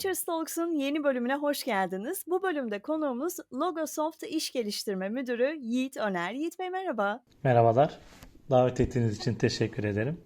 Futures Talks'un yeni bölümüne hoş geldiniz. Bu bölümde konuğumuz Logosoft İş Geliştirme Müdürü Yiğit Öner. Yiğit Bey merhaba. Merhabalar. Davet ettiğiniz için teşekkür ederim.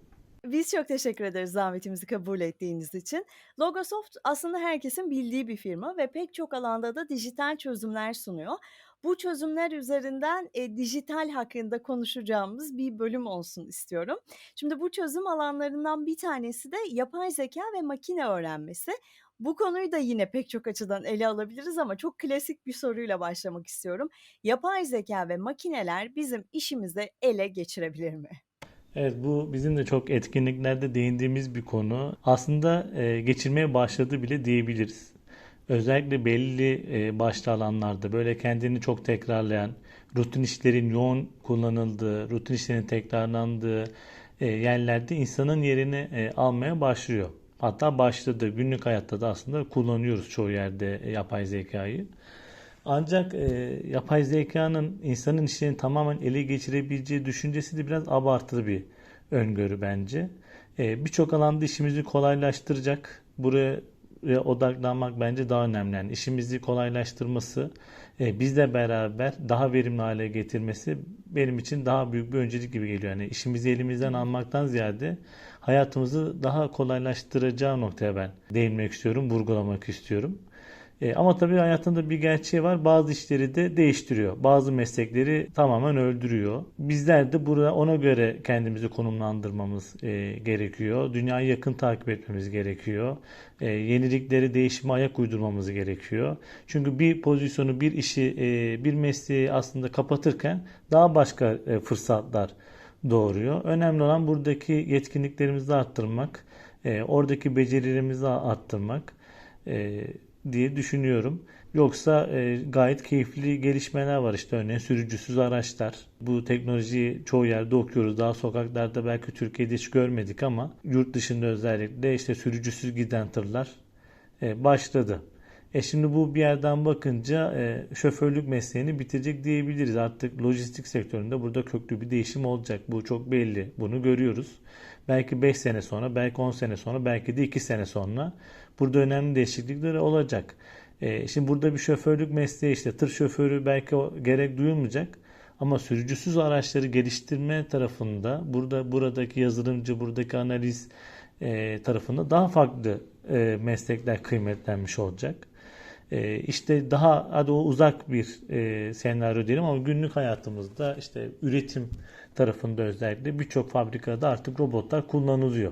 Biz çok teşekkür ederiz davetimizi kabul ettiğiniz için. Logosoft aslında herkesin bildiği bir firma ve pek çok alanda da dijital çözümler sunuyor. Bu çözümler üzerinden e, dijital hakkında konuşacağımız bir bölüm olsun istiyorum. Şimdi bu çözüm alanlarından bir tanesi de yapay zeka ve makine öğrenmesi. Bu konuyu da yine pek çok açıdan ele alabiliriz ama çok klasik bir soruyla başlamak istiyorum. Yapay zeka ve makineler bizim işimizi ele geçirebilir mi? Evet bu bizim de çok etkinliklerde değindiğimiz bir konu. Aslında e, geçirmeye başladı bile diyebiliriz. Özellikle belli e, başlı alanlarda böyle kendini çok tekrarlayan, rutin işlerin yoğun kullanıldığı, rutin işlerin tekrarlandığı e, yerlerde insanın yerini e, almaya başlıyor. Hatta başladı. Günlük hayatta da aslında kullanıyoruz çoğu yerde e, yapay zekayı. Ancak e, yapay zekanın insanın işlerini tamamen ele geçirebileceği düşüncesi de biraz abartılı bir öngörü bence. E, Birçok alanda işimizi kolaylaştıracak. Buraya odaklanmak bence daha önemli. Yani işimizi kolaylaştırması, e, bizle beraber daha verimli hale getirmesi benim için daha büyük bir öncelik gibi geliyor. Yani işimizi elimizden almaktan ziyade hayatımızı daha kolaylaştıracağı noktaya ben değinmek istiyorum, vurgulamak istiyorum. E, ama tabii hayatında bir gerçeği var. Bazı işleri de değiştiriyor. Bazı meslekleri tamamen öldürüyor. Bizler de burada ona göre kendimizi konumlandırmamız e, gerekiyor. Dünyayı yakın takip etmemiz gerekiyor. E, yenilikleri, değişime ayak uydurmamız gerekiyor. Çünkü bir pozisyonu, bir işi, e, bir mesleği aslında kapatırken daha başka e, fırsatlar doğuruyor. Önemli olan buradaki yetkinliklerimizi arttırmak, e, oradaki becerilerimizi arttırmak. E, diye düşünüyorum. Yoksa e, gayet keyifli gelişmeler var işte örneğin sürücüsüz araçlar. Bu teknolojiyi çoğu yerde okuyoruz. Daha sokaklarda belki Türkiye'de hiç görmedik ama yurt dışında özellikle işte sürücüsüz giden tırlar e, başladı. E şimdi bu bir yerden bakınca e, şoförlük mesleğini bitirecek diyebiliriz. Artık lojistik sektöründe burada köklü bir değişim olacak. Bu çok belli. Bunu görüyoruz. Belki 5 sene sonra, belki 10 sene sonra, belki de 2 sene sonra burada önemli değişiklikler olacak. E, şimdi burada bir şoförlük mesleği işte tır şoförü belki gerek duyulmayacak. Ama sürücüsüz araçları geliştirme tarafında burada buradaki yazılımcı, buradaki analiz e, tarafında daha farklı e, meslekler kıymetlenmiş olacak. E, işte daha hadi o uzak bir e, senaryo diyelim ama günlük hayatımızda işte üretim tarafında özellikle birçok fabrikada artık robotlar kullanılıyor.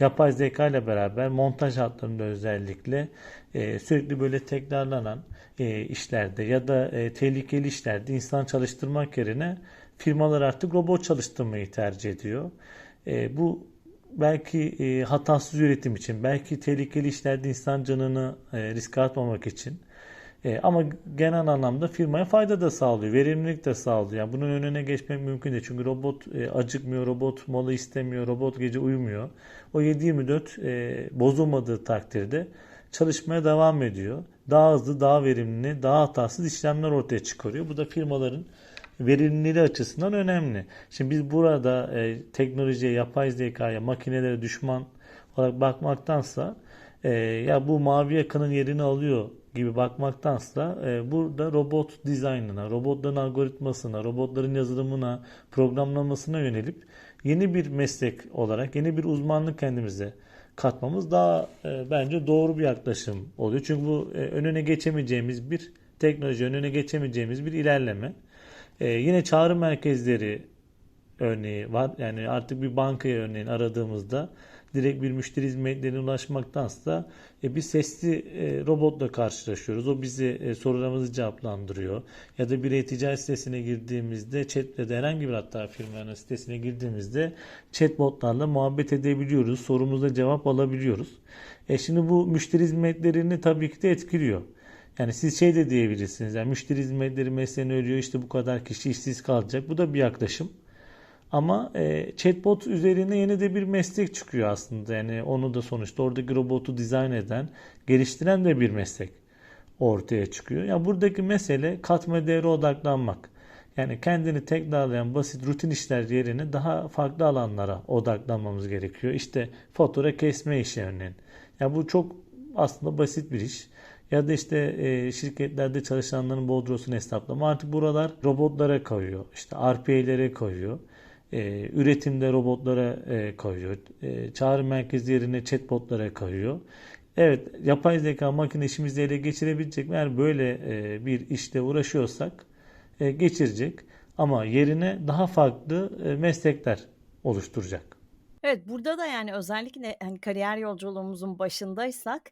Yapay zeka ile beraber montaj hatlarında özellikle e, sürekli böyle tekrarlanan e, işlerde ya da e, tehlikeli işlerde insan çalıştırmak yerine firmalar artık robot çalıştırmayı tercih ediyor. E, bu belki e, hatasız üretim için, belki tehlikeli işlerde insan canını e, riske atmamak için e, ama genel anlamda firmaya fayda da sağlıyor, verimlilik de sağlıyor. Yani bunun önüne geçmek mümkün değil. Çünkü robot e, acıkmıyor, robot mola istemiyor, robot gece uyumuyor. O 7-24 e, bozulmadığı takdirde çalışmaya devam ediyor. Daha hızlı, daha verimli, daha hatasız işlemler ortaya çıkarıyor. Bu da firmaların verimliliği açısından önemli. Şimdi biz burada e, teknolojiye, yapay zekaya, makinelere düşman olarak bakmaktansa e, ya bu mavi yakanın yerini alıyor gibi bakmaktansa e, burada robot dizaynına, robotların algoritmasına, robotların yazılımına, programlamasına yönelip yeni bir meslek olarak, yeni bir uzmanlık kendimize katmamız daha e, bence doğru bir yaklaşım oluyor. Çünkü bu e, önüne geçemeyeceğimiz bir teknoloji, önüne geçemeyeceğimiz bir ilerleme. E, yine çağrı merkezleri örneği var. Yani artık bir bankaya örneğin aradığımızda direkt bir müşteri hizmetlerine ulaşmaktansa e, bir sesli e, robotla karşılaşıyoruz. O bizi e, sorularımızı cevaplandırıyor. Ya da bir e-ticaret sitesine girdiğimizde chatle de herhangi bir hatta firmanın sitesine girdiğimizde chatbotlarla muhabbet edebiliyoruz. Sorumuza cevap alabiliyoruz. E şimdi bu müşteri hizmetlerini tabii ki de etkiliyor. Yani siz şey de diyebilirsiniz. Yani müşteri hizmetleri mesleğini ölüyor işte bu kadar kişi işsiz kalacak. Bu da bir yaklaşım. Ama e, chatbot üzerine yeni de bir meslek çıkıyor aslında. Yani onu da sonuçta oradaki robotu dizayn eden, geliştiren de bir meslek ortaya çıkıyor. Ya yani buradaki mesele katma değeri odaklanmak. Yani kendini tekrarlayan basit rutin işler yerine daha farklı alanlara odaklanmamız gerekiyor. İşte fatura kesme işi örneğin. Ya bu çok aslında basit bir iş. Ya da işte e, şirketlerde çalışanların bordrosunu hesaplama. Artık buralar robotlara kayıyor. İşte RPA'lere kayıyor. E, üretimde robotlara e, kayıyor. E, çağrı merkezi yerine chatbotlara kayıyor. Evet, yapay zeka makine işimizi ele geçirebilecek mi? Eğer böyle e, bir işte uğraşıyorsak e, geçirecek. Ama yerine daha farklı e, meslekler oluşturacak. Evet, burada da, yani, özellikle, hani, kariyer yolculuğumuzun başındaysak,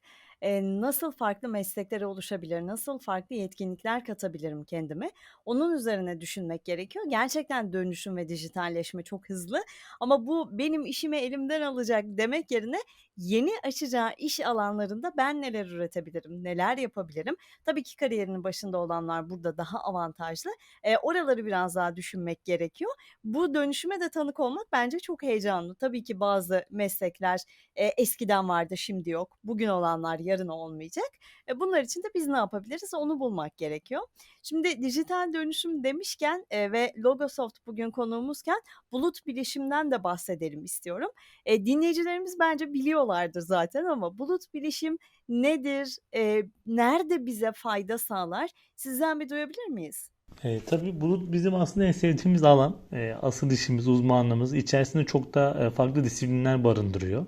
eee, nasıl farklı meslekler oluşabilir, nasıl farklı yetkinlikler katabilirim kendime, onun üzerine düşünmek gerekiyor. Gerçekten dönüşüm ve dijitalleşme çok hızlı ama bu benim işimi elimden alacak demek yerine yeni açacağı iş alanlarında ben neler üretebilirim, neler yapabilirim? Tabii ki kariyerinin başında olanlar burada daha avantajlı. Eee, oraları biraz daha düşünmek gerekiyor. Bu dönüşüme de tanık olmak bence çok heyecanlı. Tabii ki bazı meslekler, eee, eskiden vardı, şimdi yok. Bugün olanlar yarın olmayacak. E, bunlar için de biz ne yapabiliriz? Onu bulmak gerekiyor. Şimdi dijital dönüşüm demişken, eee, ve Logosoft bugün konuğumuzken bulut bilişimden de bahsedelim istiyorum. Eee, dinleyicilerimiz bence biliyorlardır zaten ama bulut bilişim nedir? Eee, nerede bize fayda sağlar? Sizden bir duyabilir miyiz? E, tabii bulut bizim aslında en sevdiğimiz alan. E, asıl işimiz, uzmanlığımız. İçerisinde çok da e, farklı disiplinler barındırıyor.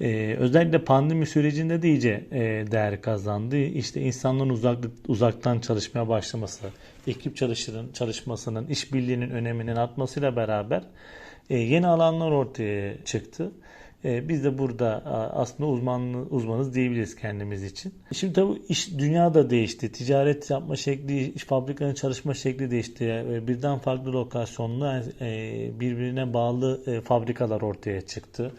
E, özellikle pandemi sürecinde de iyice e, değer kazandı. İşte insanların uzaklık, uzaktan çalışmaya başlaması, ekip çalışırın, çalışmasının, işbirliğinin öneminin artmasıyla beraber e, yeni alanlar ortaya çıktı. E, biz de burada aslında uzmanlı, uzmanız diyebiliriz kendimiz için. Şimdi tabii iş dünya da değişti. Ticaret yapma şekli, iş fabrikanın çalışma şekli değişti. E, birden farklı lokasyonlu, e, birbirine bağlı e, fabrikalar ortaya çıktı.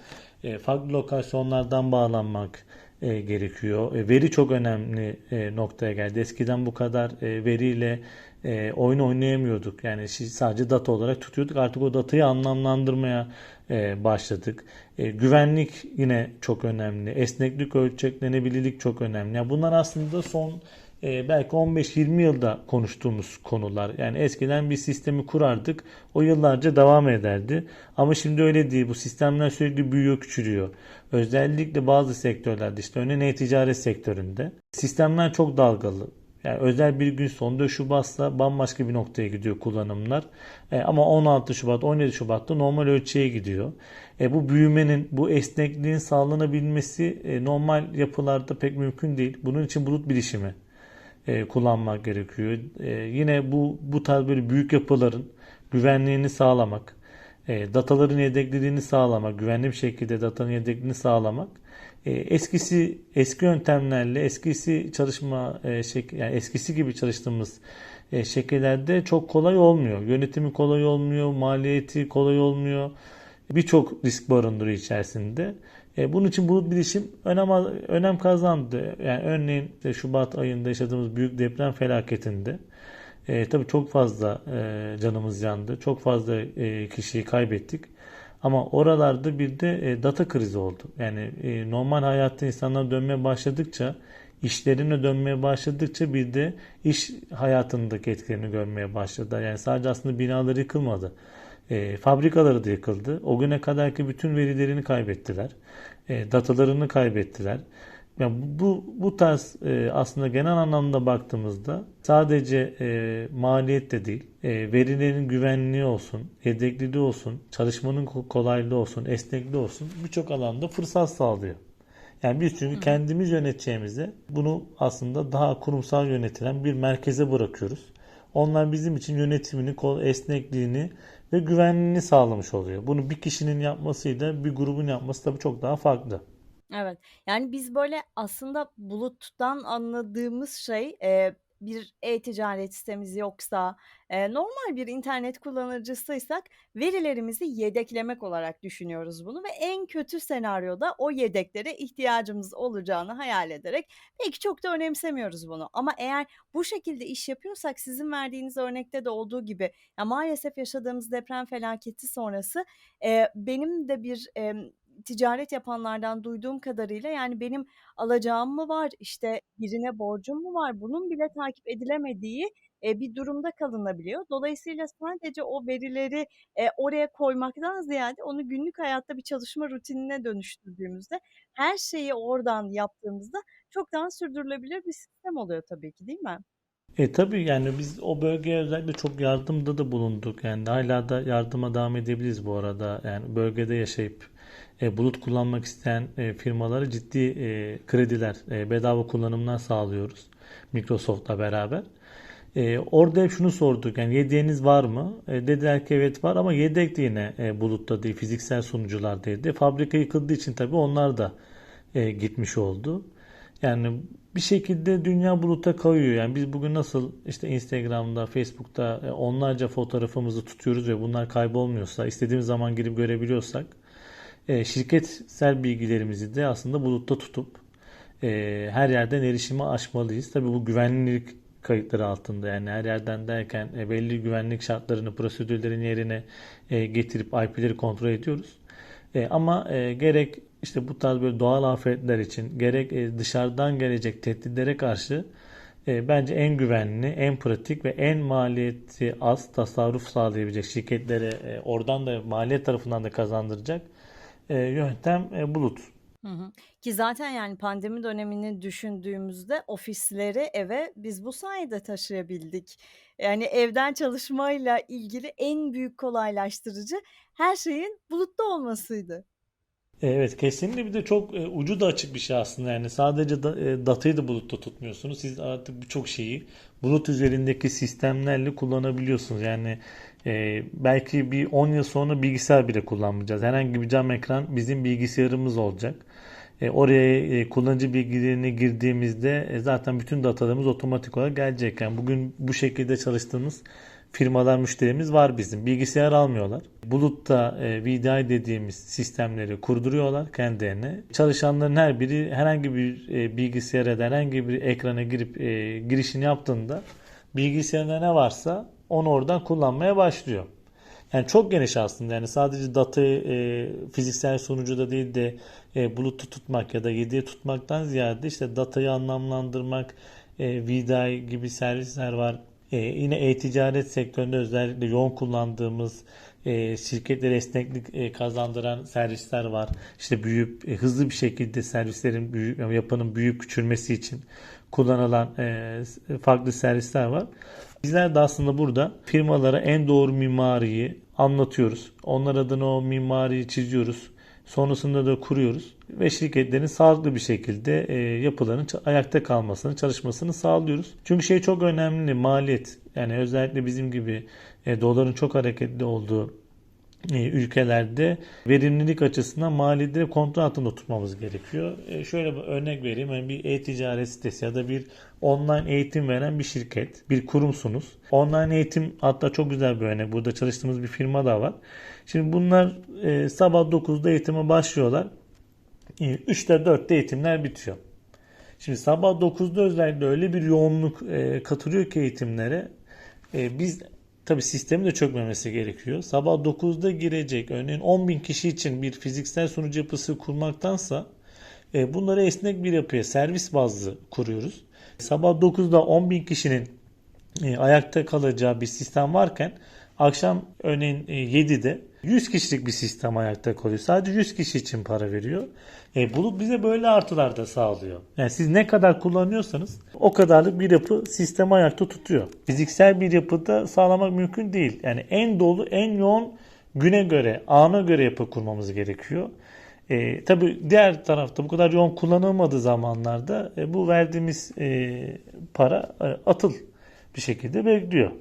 E, farklı lokasyonlardan bağlanmak gerekiyor. Veri çok önemli noktaya geldi. Eskiden bu kadar veriyle e, oyun oynayamıyorduk. Yani sadece data olarak tutuyorduk. Artık o datayı anlamlandırmaya e, başladık. E, güvenlik yine çok önemli. Esneklik, ölçeklenebilirlik çok önemli. Yani bunlar aslında son e, belki 15-20 yılda konuştuğumuz konular. Yani eskiden bir sistemi kurardık. O yıllarca devam ederdi. Ama şimdi öyle değil. Bu sistemler sürekli büyüyor, küçülüyor. Özellikle bazı sektörlerde işte örneğin e-ticaret sektöründe sistemler çok dalgalı. Yani özel bir gün sonunda Şubat'sa bambaşka bir noktaya gidiyor kullanımlar. E, ama 16 Şubat, 17 Şubat'ta normal ölçüye gidiyor. E, bu büyümenin, bu esnekliğin sağlanabilmesi e, normal yapılarda pek mümkün değil. Bunun için bulut bilişimi e, kullanmak gerekiyor. E, yine bu bu tarz böyle büyük yapıların güvenliğini sağlamak, e, dataların yedekliliğini sağlamak, güvenli bir şekilde datanın yedekliliğini sağlamak eskisi eski yöntemlerle eskisi çalışma e, şek yani eskisi gibi çalıştığımız e, şekillerde çok kolay olmuyor. Yönetimi kolay olmuyor, maliyeti kolay olmuyor. Birçok risk barındırıyor içerisinde. E, bunun için bulut bilişim önem, önem kazandı. Yani örneğin Şubat ayında yaşadığımız büyük deprem felaketinde e, tabii çok fazla e, canımız yandı. Çok fazla e, kişiyi kaybettik. Ama oralarda bir de e, data krizi oldu. Yani e, normal hayatta insanlar dönmeye başladıkça, işlerine dönmeye başladıkça bir de iş hayatındaki etkilerini görmeye başladı. Yani sadece aslında binalar yıkılmadı. E, fabrikaları da yıkıldı. O güne kadarki bütün verilerini kaybettiler. E, datalarını kaybettiler. Yani bu bu tarz e, aslında genel anlamda baktığımızda sadece e, maliyet de değil, e, verilerin güvenliği olsun, yedekliliği olsun, çalışmanın ko- kolaylığı olsun, esnekliği olsun birçok alanda fırsat sağlıyor. Yani biz çünkü kendimiz yöneteceğimize bunu aslında daha kurumsal yönetilen bir merkeze bırakıyoruz. Onlar bizim için yönetimini, esnekliğini ve güvenliğini sağlamış oluyor. Bunu bir kişinin yapmasıyla bir grubun yapması tabii çok daha farklı. Evet. Yani, biz, böyle, aslında buluttan anladığımız şey, eee, bir e-ticaret sitemiz yoksa, eee, normal bir internet kullanıcısıysak verilerimizi yedeklemek olarak düşünüyoruz bunu ve en kötü senaryoda o yedeklere ihtiyacımız olacağını hayal ederek belki çok da önemsemiyoruz bunu. Ama eğer bu şekilde iş yapıyorsak sizin verdiğiniz örnekte de olduğu gibi, ya, maalesef yaşadığımız deprem felaketi sonrası, eee, benim de bir, emm, ticaret yapanlardan duyduğum kadarıyla, yani, benim alacağım mı var, işte, birine borcum mu var, bunun bile takip edilemediği eee, bir durumda kalınabiliyor. Dolayısıyla sadece o verileri, eee, oraya koymaktan ziyade onu günlük hayatta bir çalışma rutinine dönüştürdüğümüzde, her şeyi oradan yaptığımızda çok daha sürdürülebilir bir sistem oluyor tabii ki, değil mi? E tabii yani biz o bölgeye özellikle çok yardımda da bulunduk. Yani hala da yardıma devam edebiliriz bu arada. Yani bölgede yaşayıp e, bulut kullanmak isteyen e, firmalara ciddi e, krediler, e, bedava kullanımlar sağlıyoruz. Microsoft'la beraber. E, orada hep şunu sorduk. Yani yedeğiniz var mı? E, dediler ki evet var ama yedek de yine e, bulutta değil, fiziksel sunuculardaydı. Fabrika yıkıldığı için tabii onlar da e, gitmiş oldu. Yani bir şekilde dünya buluta kayıyor. Yani biz bugün nasıl işte Instagram'da, Facebook'ta e, onlarca fotoğrafımızı tutuyoruz ve bunlar kaybolmuyorsa, istediğimiz zaman girip görebiliyorsak, e, şirketsel bilgilerimizi de aslında bulutta tutup e, her yerden erişimi açmalıyız. Tabii bu güvenlik kayıtları altında yani her yerden derken e, belli güvenlik şartlarını, prosedürlerin yerine e, getirip IP'leri kontrol ediyoruz. E, ama e, gerek işte bu tarz böyle doğal afetler için gerek e, dışarıdan gelecek tehditlere karşı e, bence en güvenli, en pratik ve en maliyeti az tasarruf sağlayabilecek şirketlere e, oradan da maliyet tarafından da kazandıracak yöntem e, bulut. Hı hı. Ki zaten yani pandemi dönemini düşündüğümüzde ofisleri eve biz bu sayede taşıyabildik. Yani evden çalışmayla ilgili en büyük kolaylaştırıcı her şeyin bulutta olmasıydı. Evet kesinlikle bir de çok e, ucu da açık bir şey aslında yani sadece da, e, datayı da bulutta tutmuyorsunuz siz artık birçok şeyi bulut üzerindeki sistemlerle kullanabiliyorsunuz yani e, belki bir 10 yıl sonra bilgisayar bile kullanmayacağız herhangi bir cam ekran bizim bilgisayarımız olacak E, oraya e, kullanıcı bilgilerini girdiğimizde e, zaten bütün datalarımız otomatik olarak gelecek yani bugün bu şekilde çalıştığımız firmalar müşterimiz var bizim. Bilgisayar almıyorlar. Bulutta e, VDI dediğimiz sistemleri kurduruyorlar kendilerine. Çalışanların her biri herhangi bir e, bilgisayara da herhangi bir ekrana girip e, girişini yaptığında bilgisayarında ne varsa onu oradan kullanmaya başlıyor. Yani çok geniş aslında. Yani sadece datayı e, fiziksel sunucuda değil de e, bulutu tutmak ya da yediye tutmaktan ziyade işte datayı anlamlandırmak, e, VDI gibi servisler var. E, yine e-ticaret sektöründe özellikle yoğun kullandığımız e, şirketlere esneklik e, kazandıran servisler var. İşte büyüyüp e, hızlı bir şekilde servislerin büyük, yapının büyüyüp küçülmesi için kullanılan e, farklı servisler var. Bizler de aslında burada firmalara en doğru mimariyi anlatıyoruz. Onlar adına o mimariyi çiziyoruz. Sonrasında da kuruyoruz ve şirketlerin sağlıklı bir şekilde e, yapılarının ayakta kalmasını, çalışmasını sağlıyoruz. Çünkü şey çok önemli maliyet. Yani özellikle bizim gibi e, doların çok hareketli olduğu ülkelerde verimlilik açısından maliyetleri kontrol altında tutmamız gerekiyor. E, şöyle bir örnek vereyim. Yani bir e-ticaret sitesi ya da bir online eğitim veren bir şirket, bir kurumsunuz. Online eğitim hatta çok güzel bir örnek. Burada çalıştığımız bir firma da var. Şimdi bunlar e, sabah 9'da eğitime başlıyorlar. E, 3'te 4'te eğitimler bitiyor. Şimdi sabah 9'da özellikle öyle bir yoğunluk e, katılıyor ki eğitimlere. E, biz tabi sistemin de çökmemesi gerekiyor. Sabah 9'da girecek örneğin 10 bin kişi için bir fiziksel sunucu yapısı kurmaktansa e, bunları esnek bir yapıya servis bazlı kuruyoruz. Sabah 9'da 10 bin kişinin e, ayakta kalacağı bir sistem varken akşam örneğin e, 7'de 100 kişilik bir sistem ayakta kalıyor. Sadece 100 kişi için para veriyor. E, bulut bize böyle artılar da sağlıyor. Yani siz ne kadar kullanıyorsanız o kadarlık bir yapı sistemi ayakta tutuyor. Fiziksel bir yapıda sağlamak mümkün değil. Yani en dolu, en yoğun güne göre, ana göre yapı kurmamız gerekiyor. E, tabii diğer tarafta bu kadar yoğun kullanılmadığı zamanlarda e, bu verdiğimiz e, para e, atıl bir şekilde bekliyor.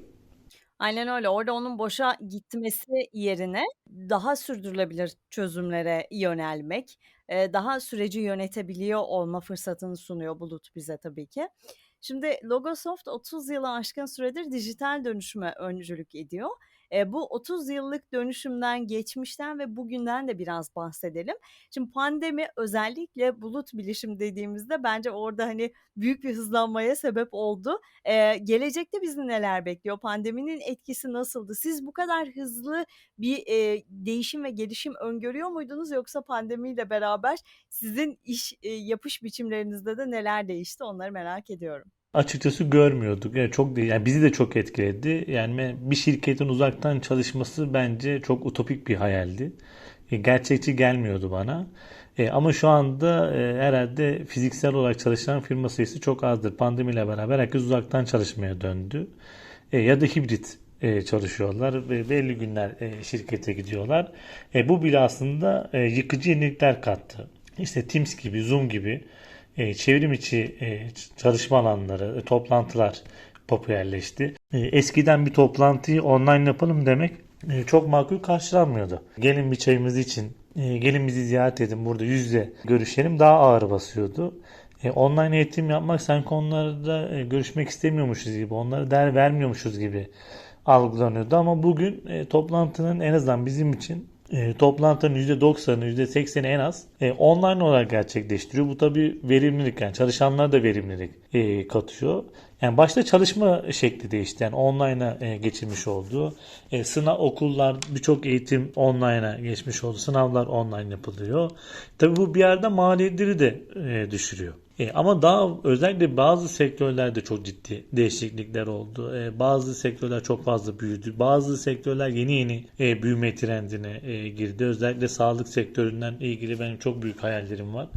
Aynen öyle. Orada onun boşa gitmesi yerine daha sürdürülebilir çözümlere yönelmek, daha süreci yönetebiliyor olma fırsatını sunuyor bulut bize tabii ki. Şimdi Logosoft 30 yılı aşkın süredir dijital dönüşüme öncülük ediyor. Eee, bu 30 yıllık dönüşümden, geçmişten ve bugünden de biraz bahsedelim. Şimdi pandemi özellikle bulut bilişim dediğimizde bence orada, hani, büyük bir hızlanmaya sebep oldu. Eee, gelecekte bizi neler bekliyor? Pandeminin etkisi nasıldı? Siz bu kadar hızlı bir, eee, değişim ve gelişim öngörüyor muydunuz yoksa pandemiyle beraber sizin iş, eee, yapış biçimlerinizde de neler değişti onları merak ediyorum. Açıkçası görmüyorduk. Yani çok değil. Yani bizi de çok etkiledi. Yani bir şirketin uzaktan çalışması bence çok utopik bir hayaldi. E, Gerçekçi gelmiyordu bana. E, ama şu anda e, herhalde fiziksel olarak çalışan firma sayısı çok azdır. Pandemiyle beraber herkes uzaktan çalışmaya döndü. E, ya da hibrit e, çalışıyorlar ve belli günler e, şirkete gidiyorlar. E, bu bile aslında e, yıkıcı yenilikler kattı. İşte Teams gibi, Zoom gibi e, çevrim içi e, çalışma alanları, e, toplantılar popülerleşti. E, eskiden bir toplantıyı online yapalım demek e, çok makul karşılanmıyordu. Gelin bir çayımızı için, e, gelin bizi ziyaret edin, burada yüz yüze görüşelim daha ağır basıyordu. E, online eğitim yapmak sanki onlarda e, görüşmek istemiyormuşuz gibi, onlara değer vermiyormuşuz gibi algılanıyordu. Ama bugün e, toplantının en azından bizim için e, toplantının %90'ı, %80'i en az e, online olarak gerçekleştiriyor. Bu tabii verimlilik yani çalışanlara da verimlilik e, katıyor. Yani başta çalışma şekli değişti. Yani online'a e, geçilmiş oldu. E, sınav okullar birçok eğitim online'a geçmiş oldu. Sınavlar online yapılıyor. Tabii bu bir yerde maliyetleri de e, düşürüyor. E, ama daha özellikle bazı sektörlerde çok ciddi değişiklikler oldu. E, bazı sektörler çok fazla büyüdü. Bazı sektörler yeni yeni e, büyüme trendine e, girdi. Özellikle sağlık sektöründen ilgili benim çok büyük hayallerim var.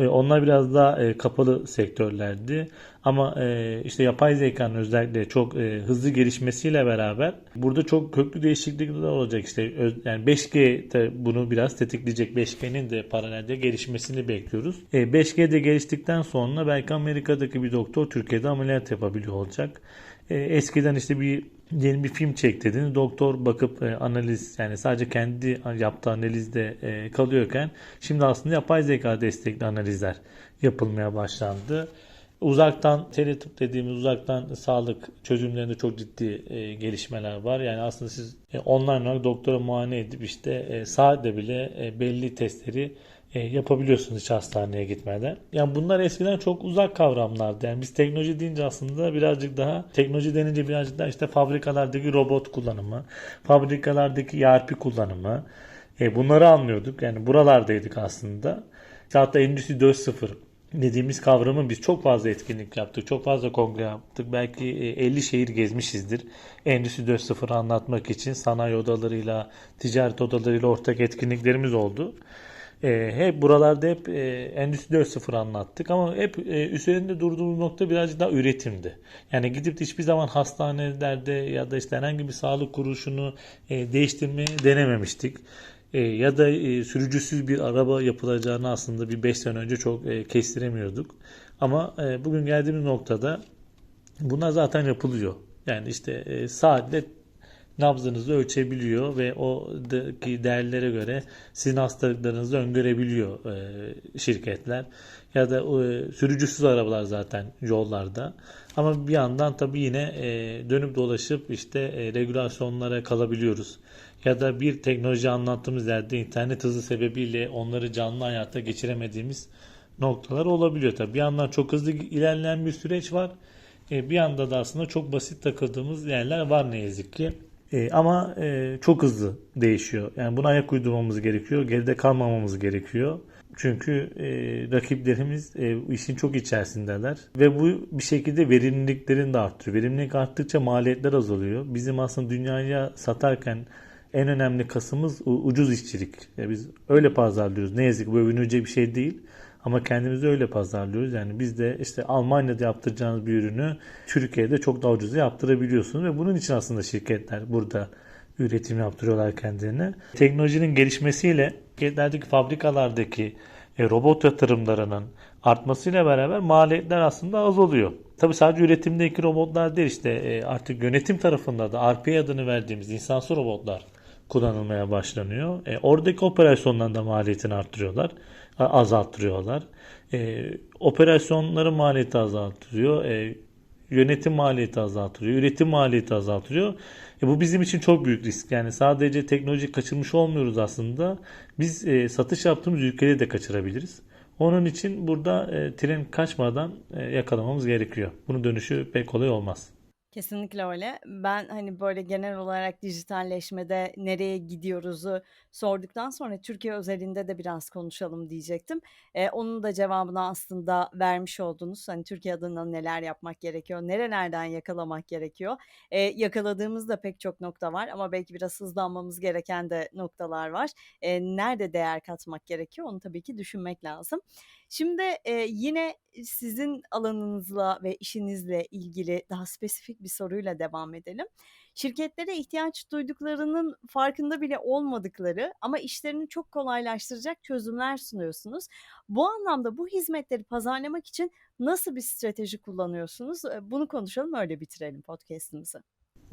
E, onlar biraz daha e, kapalı sektörlerdi. Ama e, işte yapay zekanın özellikle çok hızlı gelişmesiyle beraber burada çok köklü değişiklikler olacak. İşte yani 5G de bunu biraz tetikleyecek. 5G'nin de paralelde gelişmesini bekliyoruz. E, 5G de geliştikten sonra belki Amerika'daki bir doktor Türkiye'de ameliyat yapabiliyor olacak. E, eskiden işte bir yeni bir film çektirdiniz. Doktor bakıp e, analiz yani sadece kendi yaptığı analizde e, kalıyorken şimdi aslında yapay zeka destekli analizler yapılmaya başlandı. Uzaktan teletıp dediğimiz uzaktan sağlık çözümlerinde çok ciddi e, gelişmeler var. Yani aslında siz e, online olarak doktora muayene edip işte e, saatte bile e, belli testleri e, yapabiliyorsunuz hiç hastaneye gitmeden. Yani bunlar eskiden çok uzak kavramlardı. Yani biz teknoloji deyince aslında birazcık daha teknoloji denince birazcık daha işte fabrikalardaki robot kullanımı, fabrikalardaki ERP kullanımı e, bunları anlıyorduk. Yani buralardaydık aslında. Hatta Endüstri 4.0 dediğimiz kavramın biz çok fazla etkinlik yaptık. Çok fazla kongre yaptık. Belki e, 50 şehir gezmişizdir. Endüstri 4.0'ı anlatmak için sanayi odalarıyla, ticaret odalarıyla ortak etkinliklerimiz oldu. E, hep buralarda hep e, Endüstri 4.0 anlattık ama hep e, üzerinde durduğumuz nokta birazcık daha üretimdi. Yani gidip de hiçbir zaman hastanelerde ya da işte herhangi bir sağlık kuruluşunu e, değiştirmeyi denememiştik. E, ya da e, sürücüsüz bir araba yapılacağını aslında bir 5 sene önce çok e, kestiremiyorduk. Ama e, bugün geldiğimiz noktada bunlar zaten yapılıyor. Yani işte e, saatle nabzınızı ölçebiliyor ve oradaki değerlere göre sizin hastalıklarınızı öngörebiliyor e, şirketler. Ya da e, sürücüsüz arabalar zaten yollarda. Ama bir yandan tabii yine e, dönüp dolaşıp işte regülasyonlara kalabiliyoruz. Ya da bir teknoloji anlattığımız yerde internet hızı sebebiyle onları canlı hayata geçiremediğimiz noktalar olabiliyor. Tabii bir yandan çok hızlı ilerleyen bir süreç var. Bir yanda da aslında çok basit takıldığımız yerler var ne yazık ki. E, ama e, çok hızlı değişiyor. Yani buna ayak uydurmamız gerekiyor. Geride kalmamamız gerekiyor. Çünkü e, rakiplerimiz e, işin çok içerisindeler ve bu bir şekilde verimliliklerini de arttırıyor. Verimlilik arttıkça maliyetler azalıyor. Bizim aslında dünyaya satarken en önemli kasımız ucuz işçilik. Ya biz öyle pazarlıyoruz. Ne yazık ki bu övünülecek bir şey değil. Ama kendimizi öyle pazarlıyoruz. Yani biz de işte Almanya'da yaptıracağınız bir ürünü Türkiye'de çok daha ucuza yaptırabiliyorsunuz. Ve bunun için aslında şirketler burada üretim yaptırıyorlar kendilerine. Teknolojinin gelişmesiyle şirketlerdeki fabrikalardaki e, robot yatırımlarının artmasıyla beraber maliyetler aslında azalıyor. Tabi sadece üretimdeki robotlar değil işte e, artık yönetim tarafında da RPA adını verdiğimiz insansız robotlar kullanılmaya başlanıyor. E, oradaki operasyonların da maliyetini arttırıyorlar, azalttırıyorlar. E, operasyonların maliyeti azaltıyor, e, yönetim maliyeti azaltıyor, üretim maliyeti azaltıyor. E, bu bizim için çok büyük risk. Yani sadece teknoloji kaçırmış olmuyoruz aslında. Biz e, satış yaptığımız ülkeleri de kaçırabiliriz. Onun için burada e, tren kaçmadan e, yakalamamız gerekiyor. Bunun dönüşü pek kolay olmaz. Kesinlikle öyle. Ben, hani, böyle, genel olarak dijitalleşmede nereye gidiyoruzu sorduktan sonra Türkiye özelinde de biraz konuşalım diyecektim. Eee, onun da cevabını aslında vermiş oldunuz. Hani, Türkiye adına neler yapmak gerekiyor, nerelerden yakalamak gerekiyor? Eee, yakaladığımız da pek çok nokta var ama belki biraz hızlanmamız gereken de noktalar var. Eee, nerede değer katmak gerekiyor, onu tabii ki düşünmek lazım. Şimdi, eee, yine sizin alanınızla ve işinizle ilgili daha spesifik bir soruyla devam edelim. Şirketlere ihtiyaç duyduklarının farkında bile olmadıkları ama işlerini çok kolaylaştıracak çözümler sunuyorsunuz. Bu anlamda bu hizmetleri pazarlamak için nasıl bir strateji kullanıyorsunuz? Bunu konuşalım, öyle bitirelim podcast'imizi.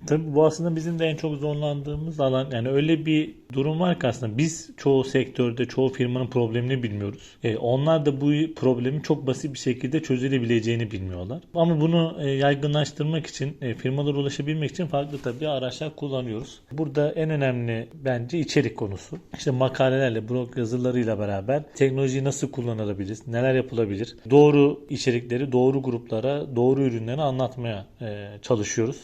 Tabii bu aslında bizim de en çok zorlandığımız alan. Yani öyle bir durum var ki aslında biz çoğu sektörde, çoğu firmanın problemini bilmiyoruz. E, onlar da bu problemin çok basit bir şekilde çözülebileceğini bilmiyorlar. Ama bunu e, yaygınlaştırmak için, e, firmalara ulaşabilmek için farklı tabii araçlar kullanıyoruz. Burada en önemli bence içerik konusu. İşte makalelerle, blog yazılarıyla beraber teknolojiyi nasıl kullanılabilir, neler yapılabilir, doğru içerikleri doğru gruplara, doğru ürünleri anlatmaya e, çalışıyoruz.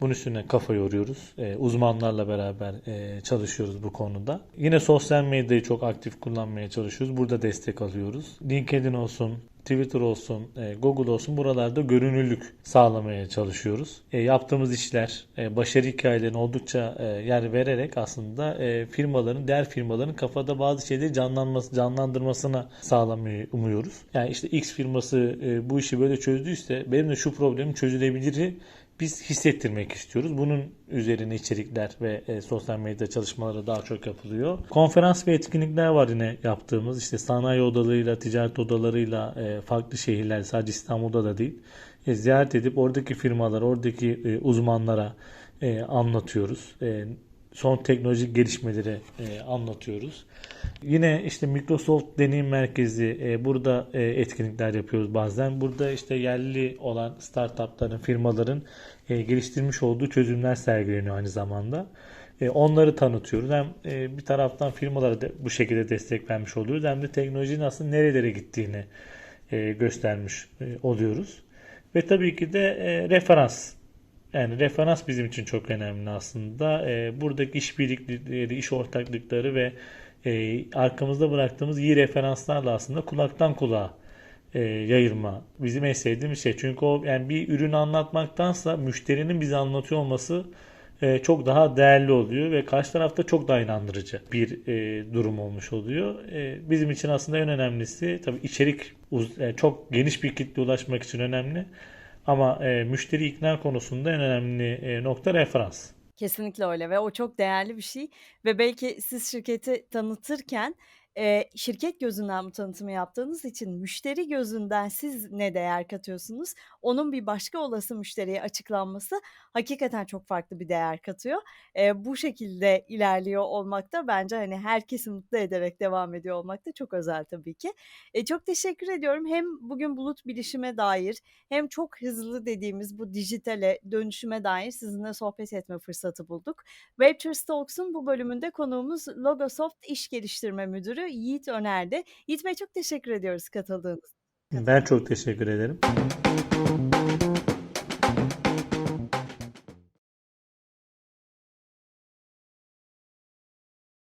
Bunun üstüne kafa yoruyoruz. E, uzmanlarla beraber e, çalışıyoruz bu konuda. Yine sosyal medyayı çok aktif kullanmaya çalışıyoruz. Burada destek alıyoruz. LinkedIn olsun, Twitter olsun, e, Google olsun buralarda görünürlük sağlamaya çalışıyoruz. E, yaptığımız işler, e, başarı hikayelerine oldukça e, yer vererek aslında e, firmaların, diğer firmaların kafada bazı şeyleri canlanması, canlandırmasına sağlamayı umuyoruz. Yani işte X firması e, bu işi böyle çözdüyse benim de şu problemim çözülebilir biz hissettirmek istiyoruz. Bunun üzerine içerikler ve e, sosyal medya çalışmaları daha çok yapılıyor. Konferans ve etkinlikler var yine yaptığımız. İşte sanayi odalarıyla, ticaret odalarıyla e, farklı şehirler sadece İstanbul'da da değil. E, ziyaret edip oradaki firmalar, oradaki e, uzmanlara e, anlatıyoruz. E, son teknolojik gelişmeleri e, anlatıyoruz. Yine işte Microsoft Deneyim Merkezi e, burada e, etkinlikler yapıyoruz bazen. Burada işte yerli olan startupların, firmaların e, geliştirmiş olduğu çözümler sergileniyor aynı zamanda. E, onları tanıtıyoruz. Hem e, bir taraftan firmalara da bu şekilde destek vermiş oluyoruz hem de teknolojinin aslında nerelere gittiğini e, göstermiş e, oluyoruz. Ve tabii ki de e, referans yani referans bizim için çok önemli aslında. E, buradaki işbirlikleri, iş ortaklıkları ve e, arkamızda bıraktığımız iyi referanslarla aslında kulaktan kulağa e, yayılma bizim en sevdiğimiz şey. Çünkü o yani bir ürünü anlatmaktansa müşterinin bize anlatıyor olması e, çok daha değerli oluyor ve karşı tarafta çok daha inandırıcı bir e, durum olmuş oluyor. E, bizim için aslında en önemlisi tabii içerik uz- e, çok geniş bir kitle ulaşmak için önemli. Ama e, müşteri ikna konusunda en önemli e, nokta referans. Kesinlikle öyle ve o çok değerli bir şey ve belki siz şirketi tanıtırken, eee, şirket gözünden bu tanıtımı yaptığınız için müşteri gözünden siz ne değer katıyorsunuz, onun bir başka olası müşteriye açıklanması hakikaten çok farklı bir değer katıyor. Eee, bu şekilde ilerliyor olmak da bence, hani, herkesi mutlu ederek devam ediyor olmak da çok özel tabii ki. Eee, çok teşekkür ediyorum. Hem bugün bulut bilişime dair hem çok hızlı dediğimiz bu dijitale dönüşüme dair sizinle sohbet etme fırsatı bulduk. Webtures Talks'un bu bölümünde konuğumuz Logosoft İş Geliştirme Müdürü Yiğit Öner'di. Yiğit Bey çok teşekkür ediyoruz katıldığınız Ben çok teşekkür ederim.